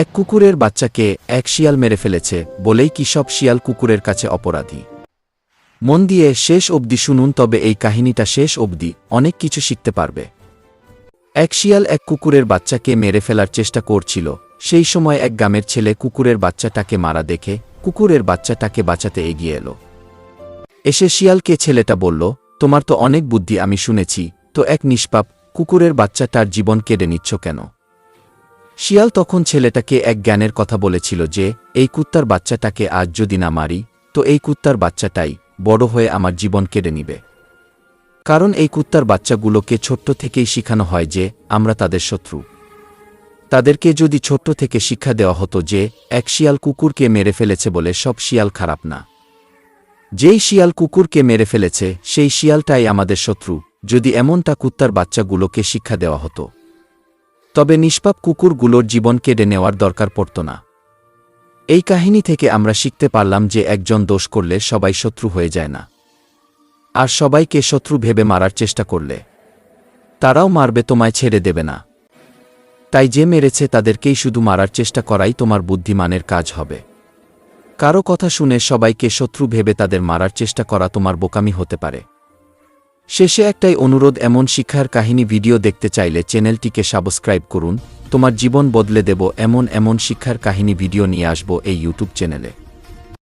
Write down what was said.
এক কুকুরের বাচ্চাকে এক শিয়াল মেরে ফেলেছে বলেই কি সব শিয়াল কুকুরের কাছে অপরাধী। মন দিয়ে শেষ অবধি শুনুন, তবে এই কাহিনীটা শেষ অবধি অনেক কিছু শিখতে পারবে। এক শিয়াল এক কুকুরের বাচ্চাকে মেরে ফেলার চেষ্টা করছিল। সেই সময় এক গ্রামের ছেলে কুকুরের বাচ্চাটাকে মারা দেখে কুকুরের বাচ্চাটাকে বাঁচাতে এগিয়ে এলো। এসে শিয়ালকে ছেলেটা বলল, তোমার তো অনেক বুদ্ধি, আমি শুনেছি। তো এক নিষ্পাপ, কুকুরের বাচ্চাটার জীবন কেড়ে নিচ্ছ কেন? শিয়াল তখন ছেলেটাকে এক জ্ঞানের কথা বলেছিল যে, এই কুত্তার বাচ্চাটাকে আজ যদি না মারি, তো এই কুত্তার বাচ্চাটাই বড় হয়ে আমার জীবন কেড়ে নিবে। কারণ এই কুত্তার বাচ্চাগুলোকে ছোট্ট থেকেই শিখানো হয় যে, আমরা তাদের শত্রু। তাদেরকে যদি ছোট্ট থেকে শিক্ষা দেওয়া হতো যে, এক শিয়াল কুকুরকে মেরে ফেলেছে বলে সব শিয়াল খারাপ না। যেই শিয়াল কুকুরকে মেরে ফেলেছে, সেই শিয়ালটাই আমাদের শত্রু। যদি এমনটা কুত্তার বাচ্চাগুলোকে শিক্ষা দেওয়া হতো। তবে নিষ্পাপ কুকুরগুলোর জীবন কেড়ে নেওয়ার দরকার পড়ত না। এই কাহিনী থেকে আমরা শিখতে পারলাম যে একজন দোষ করলে সবাই শত্রু হয়ে যায় না। আর সবাইকে শত্রু ভেবে মারার চেষ্টা করলে। তারাও মারবে, তোমায় ছেড়ে দেবে না। তাই যে মেরেছে তাদেরকেই শুধু মারার চেষ্টা করাই তোমার বুদ্ধিমানের কাজ হবে। কারও কথা শুনে সবাইকে শত্রু ভেবে তাদের মারার চেষ্টা করা তোমার বোকামি হতে পারে। শেষে একটাই অনুরোধ, এমন শিক্ষার কাহিনী ভিডিও দেখতে চাইলে চ্যানেলটিকে সাবস্ক্রাইব করুন। তোমার জীবন বদলে দেব, এমন এমন শিক্ষার কাহিনী ভিডিও নিয়ে আসব এই ইউটিউব চ্যানেলে।